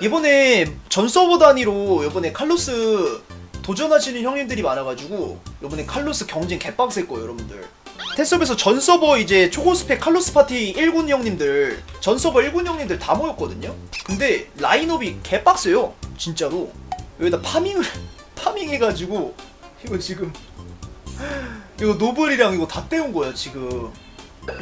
이번에 전 서버 단위로 이번에 칼로스 도전하시는 형님들이 많아가지고 이번에 칼로스 경쟁 개빡셀 거예요 여러분들. 테스업에서 전 서버 이제 초고스펙 칼로스 파티 1군 형님들 전 서버 1군 형님들 다 모였거든요? 근데 라인업이 개빡세요 진짜로. 여기다 파밍을 파밍해가지고 이거 지금 이거 노블이랑 이거 다 떼온 거야 지금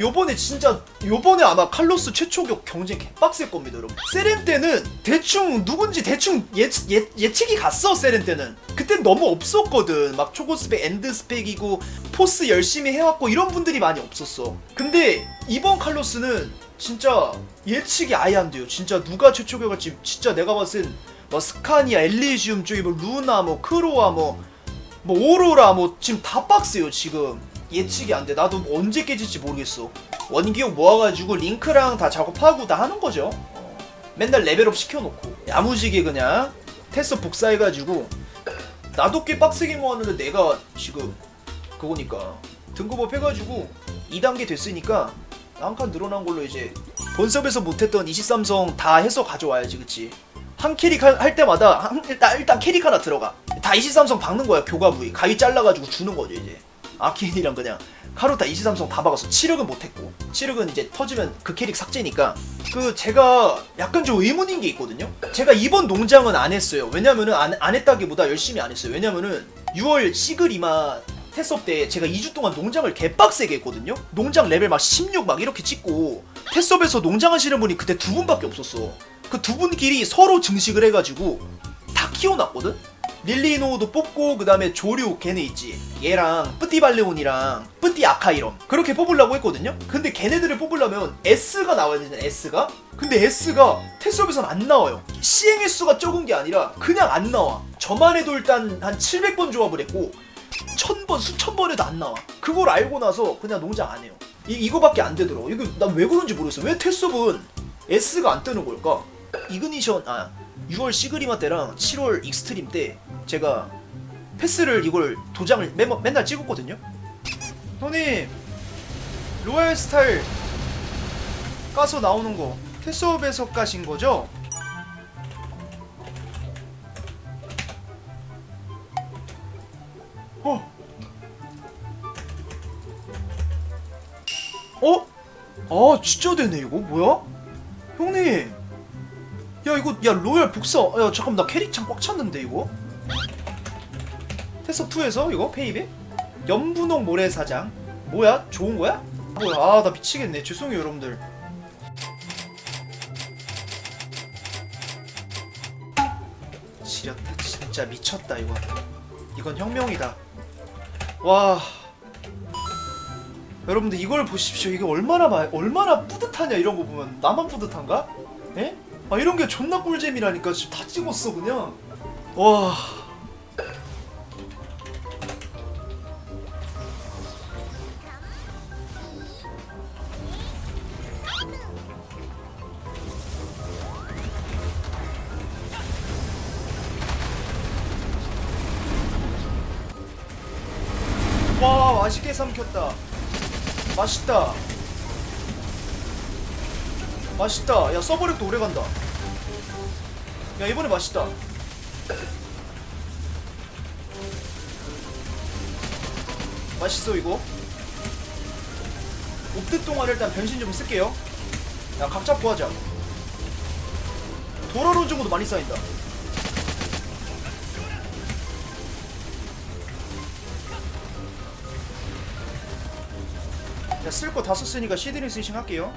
요번에 진짜 요번에 아마 칼로스 최초격 경쟁 개빡셀 겁니다 여러분. 세렌 때는 대충 누군지 대충 예, 예, 예측이 갔어 세렌 때는. 그땐 너무 없었거든. 막 초고스펙 엔드스펙이고 포스 열심히 해왔고 이런 분들이 많이 없었어. 근데 이번 칼로스는 진짜 예측이 아예 안 돼요. 진짜 누가 최초격일지 진짜 내가 봤을 땐뭐 스카니아 엘리시움 쪽에 뭐 루나 뭐 크로아 뭐뭐 오로라 뭐 지금 다 빡세요 지금 예측이 안 돼. 나도 뭐 언제 깨질지 모르겠어. 원기옥 모아가지고 링크랑 다 작업하고 다 하는 거죠. 어. 맨날 레벨업 시켜놓고. 야무지게 그냥 테스트 복사해가지고. 나도 꽤 빡세게 모았는데 내가 지금 그거니까 등급업 해가지고 2단계 됐으니까 한 칸 늘어난 걸로 이제 본섭에서 못했던 23성 다 해서 가져와야지 그치? 한 캐릭 할, 할 때마다 한- 일단 일단 캐릭 하나 들어가. 다 23성 박는 거야 교과 부위 가위 잘라가지고 주는 거죠 이제 아키엔이랑 그냥 카루타 23성 다 박았어 7흑은 못했고 7흑은 이제 터지면 그 캐릭 삭제니까. 그 제가 약간 좀 의문인 게 있거든요. 제가 이번 농장은 안 했어요. 왜냐면은 안, 안 했다기보다 열심히 안 했어요. 왜냐면은 6월 시그리마 테스업 때 제가 2주 동안 농장을 개빡세게 했거든요. 농장 레벨 막 16 막 이렇게 찍고 테스업에서 농장 하시는 분이 그때 두 분밖에 없었어. 그 두 분끼리 서로 증식을 해가지고 다 키워놨거든? 릴리노도 뽑고 그 다음에 조류 걔네 있지 얘랑 뿌띠발레온이랑 뿌띠 아카이럼 그렇게 뽑으려고 했거든요 근데 걔네들을 뽑으려면 S가 나와야 되잖아 S가 근데 S가 테스업에선 안 나와요 시행 횟수가 적은 게 아니라 그냥 안 나와 저만 해도 일단 한 700번 조합을 했고 천 번, 수천 번 해도 안 나와. 그걸 알고 나서 그냥 농장 안 해요. 이, 이거밖에 안 되더라고. 이거 난 왜 그런지 모르겠어. 왜 테스업은 S가 안 뜨는 걸까? 이그니션, 아, 6월 시그리마 때랑 7월 익스트림 때 제가 패스를 이걸 도장을 매, 맨날 찍었거든요? 형님, 로얄 스타일 까서 나오는 거 테스업에서 까신 거죠? 어? 어? 아 진짜 되네 이거 뭐야? 형님 야 이거 야 로얄 복사 야 잠깐만 나 캐릭 창 꽉 찼는데 이거 테스 2에서 이거? 페이백? 연분홍 모래사장. 뭐야? 좋은 거야? 뭐야? 아 나 미치겠네. 죄송해요 여러분들. 지렸다 진짜 미쳤다 이거. 이건 혁명이다. 와. 여러분들 이걸 보십시오. 이게 얼마나 마, 얼마나 뿌듯하냐 이런 거 보면. 나만 뿌듯한가? 에? 아 이런 게 존나 꿀잼이라니까. 지금 다 찍었어 그냥. 와 와 맛있게 삼켰다. 맛있다. 맛있다. 야 서버력도 오래간다. 야 이번에 맛있다. 맛있어 이거? 옵드 동안 일단 변신 좀 쓸게요. 야각 잡고 하자. 도라론 정도도 많이 쌓인다 자, 쓸 거 다 썼으니까 시드니 스위칭 할게요.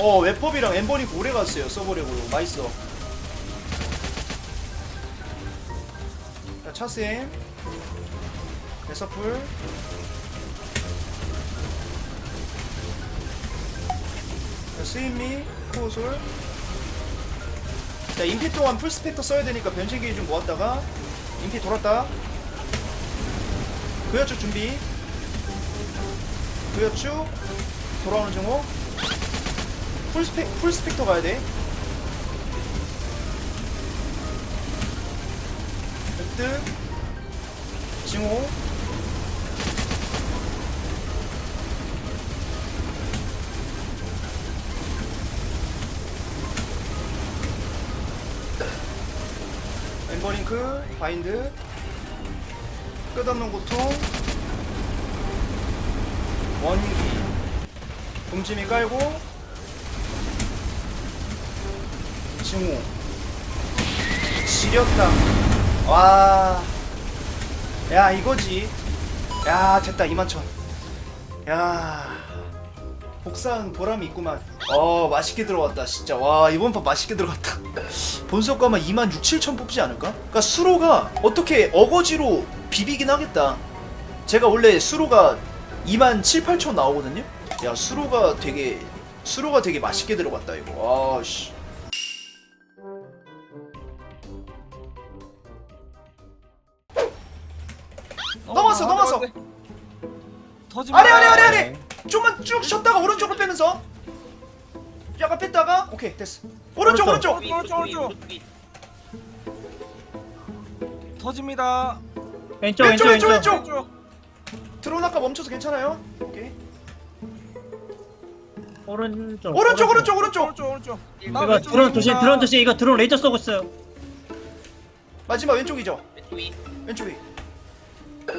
어, 웹법이랑 엠버니크 오래 갔어요. 써보려고. 맛있어. 자. 데서풀. 자, 스윗미. 코솔. 자 인피 동안 풀스펙터 써야 되니까 변신기 좀 모았다가 인피 돌았다. 그여축 준비. 그여축. 돌아오는 정호 풀스펙 풀스펙터 가야 돼. 획득. 징호 링크 바인드 끝없는 고통 원기. 굶짐이 깔고 징후 지렸다. 와야 이거지. 야 됐다. 21,000야 복사한 보람이 있구만. 어 맛있게 들어갔다 진짜. 와 이번 판 맛있게 들어갔다. 본석가 아마 2만 6, 7천 뽑지 않을까? 그러니까 수로가 어떻게 어거지로 비비긴 하겠다. 제가 원래 수로가 2만 7, 8천 나오거든요? 야 수로가 되게 수로가 되게 맛있게 들어갔다 이거. 아씨. 넘었어, 넘었어. 터지 아래 아래 아래 아래 좀만 쭉 쉬었다가 오른쪽으로 빼면서 약간 뺐다가 오케이 됐어 오른쪽 오른쪽 오른쪽, 오른쪽. 터집니다. 왼쪽 왼쪽, 왼쪽 왼쪽, 왼쪽 왼쪽. 드론 아까 멈춰서 괜찮아요? 오케이 오른쪽 오른쪽 오른쪽 오른쪽 오른쪽 오른쪽. 이거 드론 조심 드론 조심 이거 드론 레이저 쏘고 있어요 마지막 왼쪽이죠? 왼쪽 위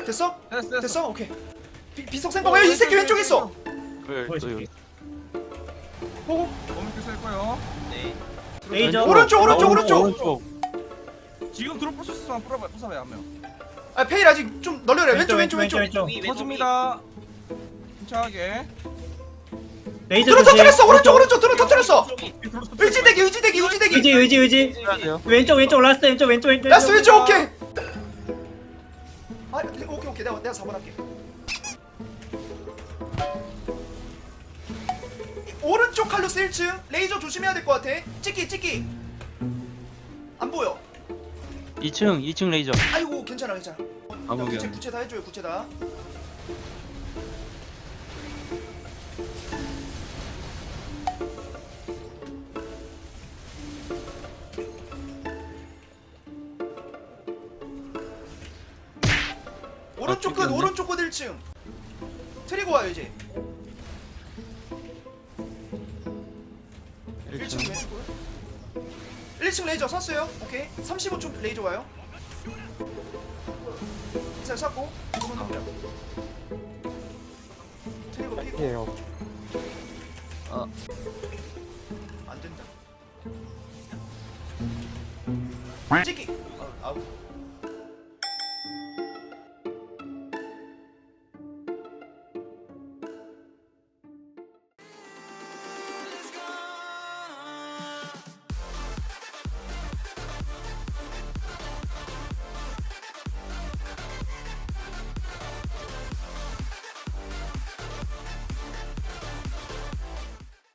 됐어? 됐어 됐어. 됐어? 오케이 비, 비석 생각 왜이 새끼 왼쪽에 있어. 또 여기 보고 쓸 거예요. 레이저. 오른쪽 오른쪽 아, 오른쪽. 오른쪽 지금 부술 수 있으면 풀어봐 부숴봐 한 명. 아 페일 아직 좀 널려라 왼쪽 왼쪽 왼쪽 터집니다. 침착하게. 레이저 드론 조심. 터뜨렸어. 오른쪽 오른쪽 드론 터뜨렸어. 의지대기 의지대기 의지대기. 의지 의지 의지. 왼쪽 왼쪽 라스트 왼쪽 왼쪽 왼쪽. 라스 왼쪽 오케이. 아 오케이 오케이. 내가 내가 4번 할게 칼로스 1층? 레이저 조심해야 될 것 같아. 찍기 찍기. 안 보여. 2층 2층 레이저. 아이고 괜찮아 괜찮아. 아무 야, 구체 구체 다 해줘요 구체 다. 오른쪽 끝. 오른쪽 끝 1층. 트리고 와요 이제 1층 레이저 샀어요. 오케이. 35초 레이저 와요. 잘 샀고. 트리거 피고. 아. 안 된다. 찍기. 아, 아우